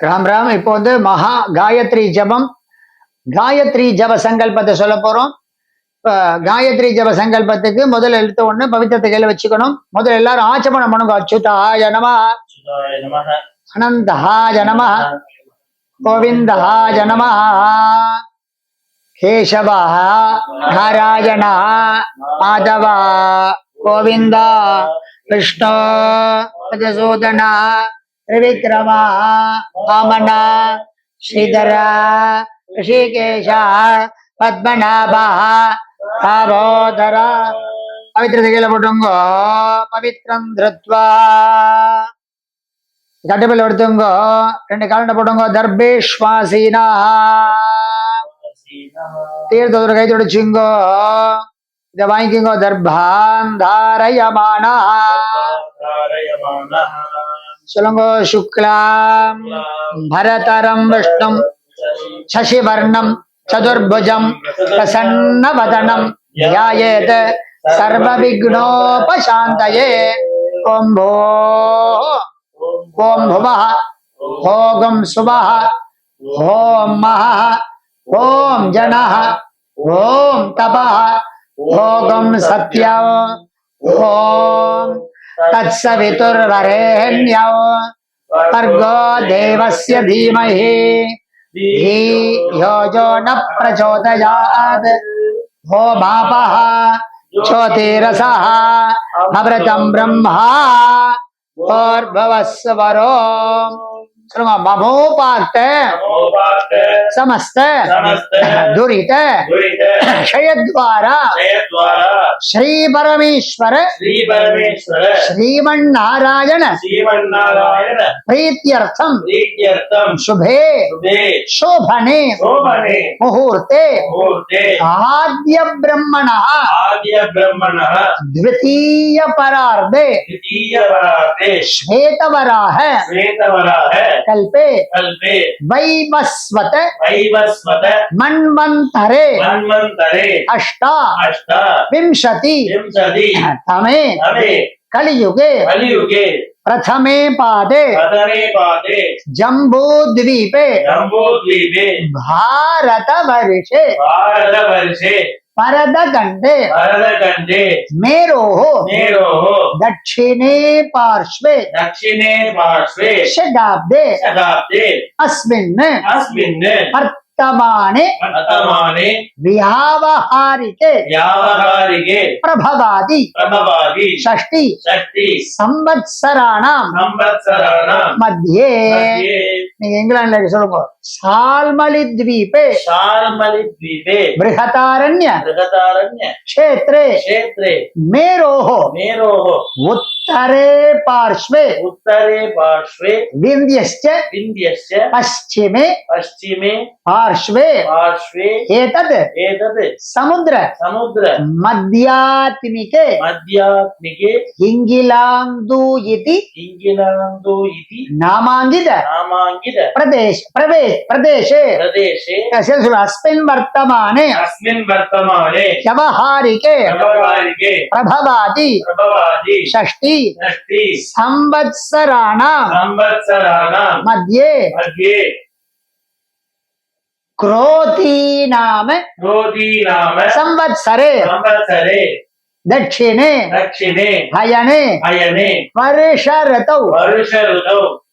ராம் ராம் இப்போ வந்து மகா காயத்ரி ஜபம். காயத்ரி ஜப சங்கல்பத்தை சொல்ல போறோம். இப்ப காயத்ரி ஜப சங்கல்பத்துக்கு முதல்ல எழுத்த ஒண்ணு பவித்திரத்தை கையில வச்சுக்கணும். முதல்ல எல்லாரும் ஆச்சமனம் பண்ணுங்க. சுதாய நமः அனந்தஹாய நம கோவிந்தஹாய நம கேசவ நாராயண. மாதவ. கோவிந்த. விஷ்ணு. மதுசூதன ತ್ರಿವಿಕ್ರಮ ವಾಮನ ಶ್ರೀಧರ ಋಷಿಕೇಶ ಪದ್ಮನಾಭ ದಾಮೋದರ ಪವಿತ್ರ ತೆಗೆಯಲಪಟ್ಟಂಗೋ ಪವಿತ್ರಂ ಧೃತ್ವಾ గడ్డపల్లి పడుతుంగో రెండు కాళ్ళ పడుతుంగో దర్భేశ్వాసీన తీర్థోదరు కై తొడిచింగో ఇది వాయింకింగో దర్భాంధారయమాణ सुलंगो शुक्ला भरतरम विष्णु शशिवर्णम चतुर्भुज प्रसन्न वदनम ध्यात सर्वविघ्नोपशात ओम भो ओम भुव ओगम सुबह ओम मह ओम जन ओम तप ओगम सत्य ओम तत्सवितुर्वरेण्यौ भर्गो देवस्य धीमहि। धियो जो न प्रचोदयात्। भो बापः ज्योतिरसः अमृतं ब्रह्मा। भोर्भवस्वरो श्रुम ममोपाक्त நமோபாத்த समस्त समस्त दुरित துரித क्षयद्वारा ஜெயத்வாரா श्री परमेश्वर ஸ்ரீ பரமேஸ்வர श्रीमन्नारायण ஸ்ரீமன்னாராயண प्रीत्यर्थम प्रीत्यर्थम शुभे शुभे शोभने शोभने मुहूर्ते मुहूर्ते आद्य ब्रह्मणः आद्य ब्रह्मणः द्वितीय परार्धे द्वितीय वराते श्वेतवराह श्वेतवराह कल्पे। कल्पे। वैवस्वत। वैवस्वत। मन्वन्तरे। मन्वन्तरे। अष्टा। अष्ट। विंशति। विंशति। तमे तमे कलियुगे। कलियुगे। प्रथमे पादे। प्रथमे पादे। जम्बूद्वीपे। जम्बूद्वीपे। भारतवर्षे। भारतवर्षे। परदखण्डे हो मेरो। मेरोः। दक्षिणे पार्श्वे। दक्षिणे पार्श्वे। शगाब्दे शताब्दे अस्मिन्। अस्मिन्। उत्तमाने उत्तमाने व्यावहारिके। व्यावहारिके। प्रभवादि। प्रभवादि। षष्टि। षष्टि। संवत्सराणां। संवत्सराणां। मध्ये। मध्ये। इंग्लैंड लेके चलो शालमली द्वीपे शालमली द्वीपे बृहतारण्य। बृहतारण्य। क्षेत्रे। क्षेत्रे। मेरोह। मेरोह। उत्तरे पार्श्वे। उत्तरे पार्श्वे। विंध्यश्च विंध्यश्च पश्चिमे। पश्चिमे। पार्श्वे। पार्श्वे। एतत् एतत् समुद्र। समुद्र। मध्यात्मिके। मध्यात्मिके। हिङ्गिलान्दु इति। इङ्गिलान्दु इति। नामाङ्कित। नामाङ्कित। प्रदेश प्रवे प्रदेशे। प्रदेशे। अस्मिन् वर्तमाने। अस्मिन् वर्तमाने। व्यवहारिके। व्यावहारिके। प्रभवादि। प्रभवादि। षष्टि षष्टि संवत्सराणां। संवत्सराणां। मध्ये। मध्ये। क्रोधी नाम। क्रोधी नाम। संवत्सरे। संवत्सरे। दक्षिणे। दक्षिणे। हयने। हयने। वर्ष ऋतौ वर्ष ऋतौ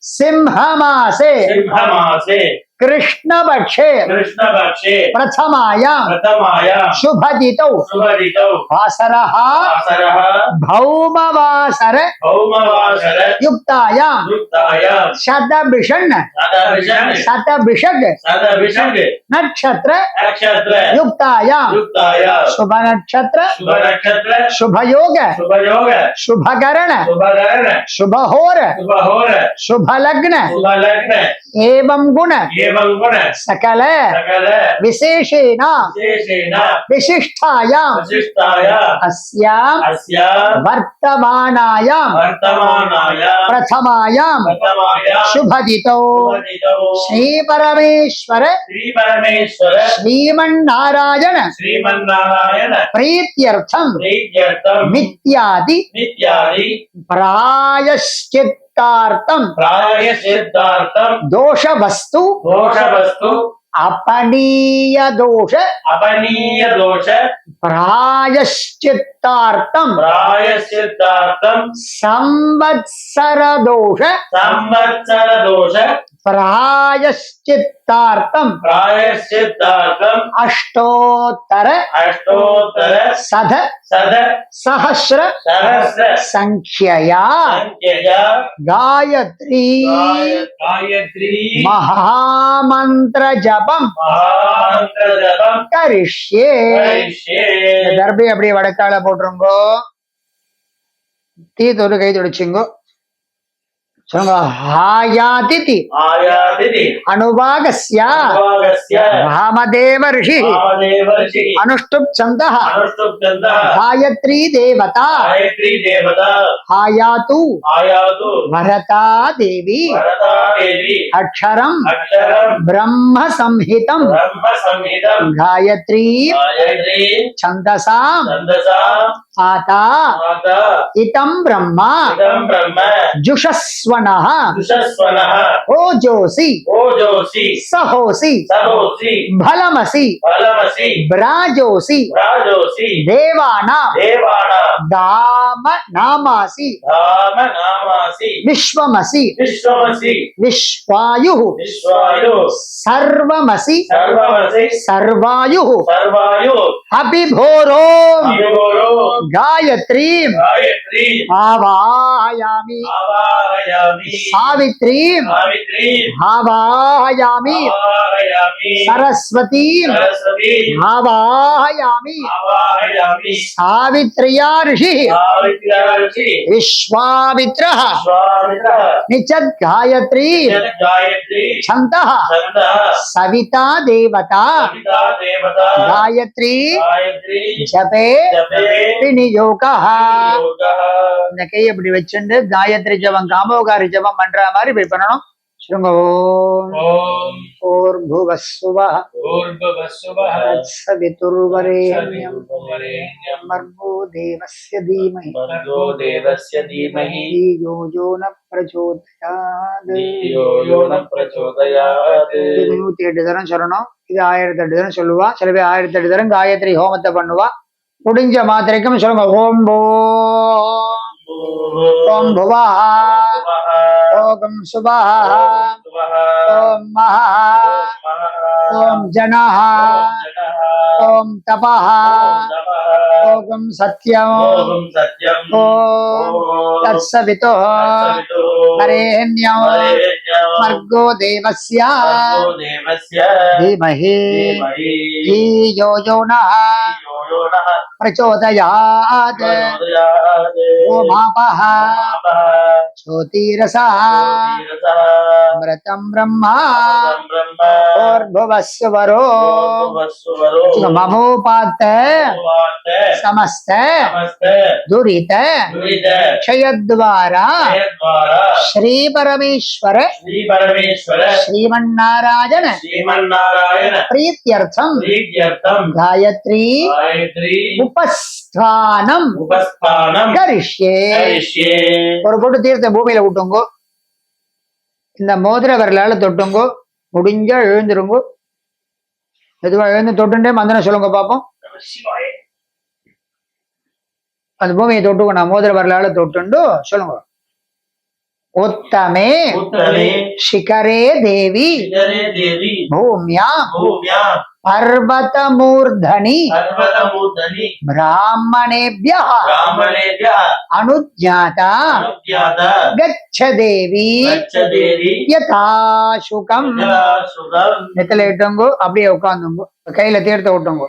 सिंहमासे सिंहमासे कृष्णपक्षे। कृष्णपक्षे। प्रथमायां। प्रथमायां। शुभदितौ। शुभऋतौ वासरः। वासरः। भौमवासर। भौमवासर। युक्तायां। युक्तायां। शतभिषण्। शतभिषङ् शतभिषग्। शतभिषङ् नक्षत्र। नक्षत्र। युक्तायां। युक्तायां। शुभ नक्षत्र शुभनक्षत्र। शुभयोग। शुभयोग। शुभकरण। शुभकरण। शुभहोर। शुभहोर। शुभलग्न। शुभलग्न। एवं गुण। एवं गुण। सकल विशेषेण। विशिष्टायां। अस्या। वर्तमानायां। वर्तमानाया। शुभदितौ। श्रीपरमेश्वर। श्रीपरमेश्वर। श्रीमन्नारायण। श्रीमन्नारायण। प्रीत्यर्थं। प्रीत्यर्थं। मिथ्यादि प्राय सिद्धार्थम। दोष वस्तु दोष वस्तु अपनीय दोष अपनीय दोष प्रायश्चित्तार्थम। प्रायश्चित्तार्थम। संवत्सर दोष संवत्सर दोष प्रायश्चित्तार्थम प्रायश्चित्तार्थं अष्टोत्तर अष्टोत्तर सध सद सहस्र सहस्र संख्यया संख्यया गायत्री गायत्री महामंत्र जपम महामन्त्रजपं करिष्ये करिष्ये இந்த தர்பை அப்படியே வடக்கால போட்டுருங்கோ தீ தொடு கை தொடிச்சுங்கோ हायातिति आयातिति अनुवागस्य अनुवागस्य अनुष्टुप् छन्दः अनुष्टुप् छन्दः गायत्री देवता गायत्री देवता हायातु। भरता देवी भरता देवी अक्षरम्। अक्षरम्। ब्रह्म संहितम् गायत्री। गायत्री। आता। आता। इदं इदं ब्रह्म। जुषस्व। जुषस्वनः दुषस्वनः ओजोसि ओजोषि सहोसी सहोसि फलमसि फलमसि ब्राजोसि राजोषि देवानां। देवानां। दाम नामासि। धाम नामासि। विश्वमसि। विश्वमसि। विश्वायुः। विश्वायु। सर्वमसि। सर्वमसि। सर्वायुः। सर्वायु। अभिभोरो। अयोरो गायत्रीम् गायत्री। आवाहयामि। आवाहयामि। सावित्री आवाहयामि आवाहयामि सरस्वतीम् सरस्वती आवाहयामि आवाहयामि सावित्र्या ऋषिः सावित्र्या ऋषि विश्वामित्रः विश्वामित्रः निचद् गायत्री गायत्री छन्दः छन्दः सविता देवता सविता देवता गायत्री गायत्री ஜபே जपे விநியோகா योगः இந்த கை இப்படி வச்சுண்டு காயத்ரி ஜபம் காமோகாரி ஜபம் பண்ற மாதிரி இப்படி பண்ணணும் சொல்லுங்க ஓம் ॐ ஓர் புவஸ்வ भूर्भुवस्सुवः சவிதுர்வரேண்யம் वरेण्यं மர்கோ தேவஸ்ய தீமஹி भर्गो देवस्य धीमहि धियो यो न प्रचोदयात् धियो यो न प्रचोदयात् இது நூத்தி எட்டு தரம் சொல்லணும் இது ஆயிரத்தி எட்டு தரம் சொல்லுவா சில பேர் ஆயிரத்தி எட்டு தரம் காயத்ரி ஹோமத்தை பண்ணுவா முடிஞ்ச மாத்திரைக்கும் சொல்லுங்க ஓம் போ ஓம் புவா ఓం శుభ. ఓం మహ. ఓం జన ఓం తప ఓం సత్యం. ఓం తత్సవితో. హరేణ్యం भर्गो देवस्य। धीमहि। धियो यो नः। प्रचोदयात्। ओमापः ज्योतिरसः। मृतं ब्रह्मा। ओर्भुवस्वरो ममोपात समस्त। दुरीत। क्षयद्वारा। श्री परमेश्वर श्री பரமேஸ்வர ஸ்ரீமன்னாராயண ஸ்ரீமன்னாராயண பிரீத்தியர்த்தம் பிரீத்தியர்த்தம் காயத்ரி காயத்ரி உபஸ்தானம் உபஸ்தானம் கரிஷ்யே கரிஷ்யே ஒரு போட்டு தீர்த்தம் பூமியில விட்டுங்கோ இந்த மோதிர விரலால தொட்டுங்கோ. முடிஞ்சா எழுந்துருங்கோ. எதுவா எழுந்து தொட்டுண்டே மந்திரம் சொல்லுங்க பாப்போம். அந்த பூமியை தொட்டுக்கோ நான் மோதிர வரலாறு தொட்டுண்டு சொல்லுங்க. உத்தமே उत्तरे शिखरे देवी शिखरे देवी भूम्या भूम्या पर्वतमूर्धनि पर्वतमूर्धनि ब्राह्मणेभ्यः ब्राह्मणेभ्यः अनुज्ञाता अनुज्ञात गच्छ देवी गच्छ देवी யதாசுகம் यदा सुखम् நெத்தில இட்டுங்கோ அப்படியே உட்காந்துங்கோ கையில தீர்த்த விட்டுங்கோ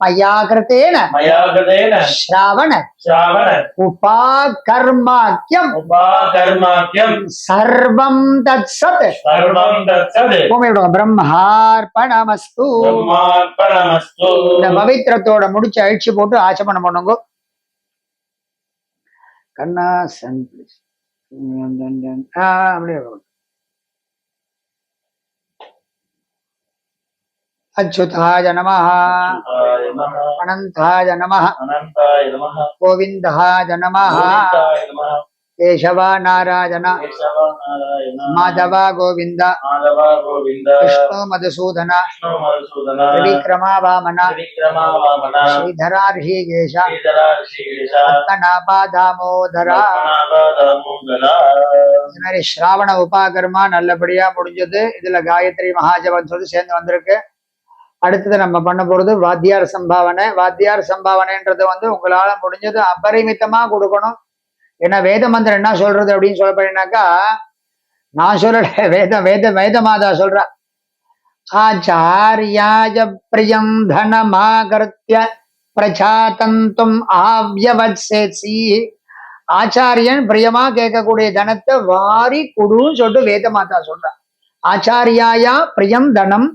மயாகிருத்தேன மயாகிருத்தேன ஸ்ராவண ஸ்ராவண உபாகர்மாக்கியம் உபாகர்மாக்கியம் சர்வம் தத் சத் சர்வம் தத் சத் பூமியோட பிரம்மார்ப்பணமஸ்து பிரம்மார்ப்பணமஸ்து இந்த பவித்திரத்தோட முடிச்சு அழிச்சு போட்டு ஆச்சமனம் பண்ணுங்க கண்ணா சன் அப்படியே अच्युताय नमः அனந்தாய நம अनन्ताय नमः கோவிந்தாய நம गोविन्दाय नमः கேசவ நாராயண केशव नारायण மாதவ கோவிந்த माधव गोविन्द விஷ்ணு மதுசூதன विष्णु मधुसूदन விக்ரமா வாமன त्रिविक्रमा वामन ஸ்ரீதரா ரிஷிகேஷ श्रीधरा ऋषिकेश பத்மநாபா தாமோதரா पद्मनाभ दामोदर இந்த மாதிரி ஸ்ராவண உபாகர்மா நல்லபடியா முடிஞ்சது இதுல காயத்ரி மகாஜபம் சொல்லி சேர்ந்து வந்திருக்கு அடுத்தது நம்ம பண்ண போறது வாத்தியார் சம்பாவனை. வாத்தியார் சம்பாவனைன்றது வந்து உங்களால முடிஞ்சது அபரிமித்தமாக கொடுக்கணும். ஏன்னா வேத மந்திரம் என்ன சொல்றது அப்படின்னு சொல்ல போறீங்கன்னாக்கா நான் சொல்லல வேத வேத வேத மாதா சொல்றா. ஆச்சாரியாய பிரியம் தனமாகர்த்திய பிரச்சாதந்தும் ஆவ்யவத்சேசி ஆச்சாரியன் பிரியமா கேட்கக்கூடிய தனத்தை வாரி குடுன்னு சொல்லிட்டு வேத மாதா சொல்றா. ஆச்சாரியாயா பிரியம் தனம்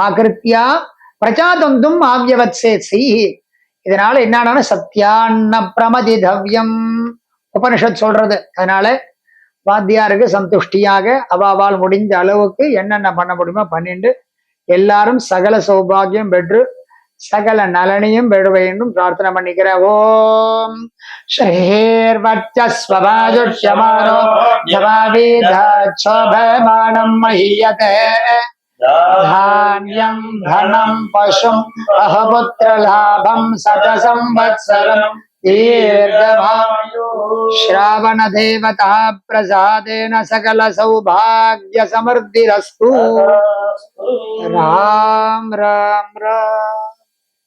ஆகிருத்தியா பிரஜாதந்தும் ஆவ்யவத்சேசி இதனால என்னன்னா சத்யான்ன பிரமதிதவ்யம். உபனிஷத் சொல்றது. அதனால வாத்தியாருக்கு சந்துஷ்டியாக அவாவால் முடிந்த அளவுக்கு என்னென்ன பண்ண முடியுமோ பண்ணிட்டு எல்லாரும் சகல சௌபாகியம் பெற்று சகல நலனையும் பெற பிரார்த்தனை பண்ணிக்கிறேன் ஓம் ஸ்ரீர்வச்சஸ்வபாஜுஷ்யமானோ ஜவாவேதாச்சோபமானம் மஹீயதே. धान्यं धनं पशुम् अहपुत्रलाभं देवता दीर्घमायु श्रावणदेवता प्रसादेन सकलसौभाग्यसमृद्धिरस्तु। राम राम राम।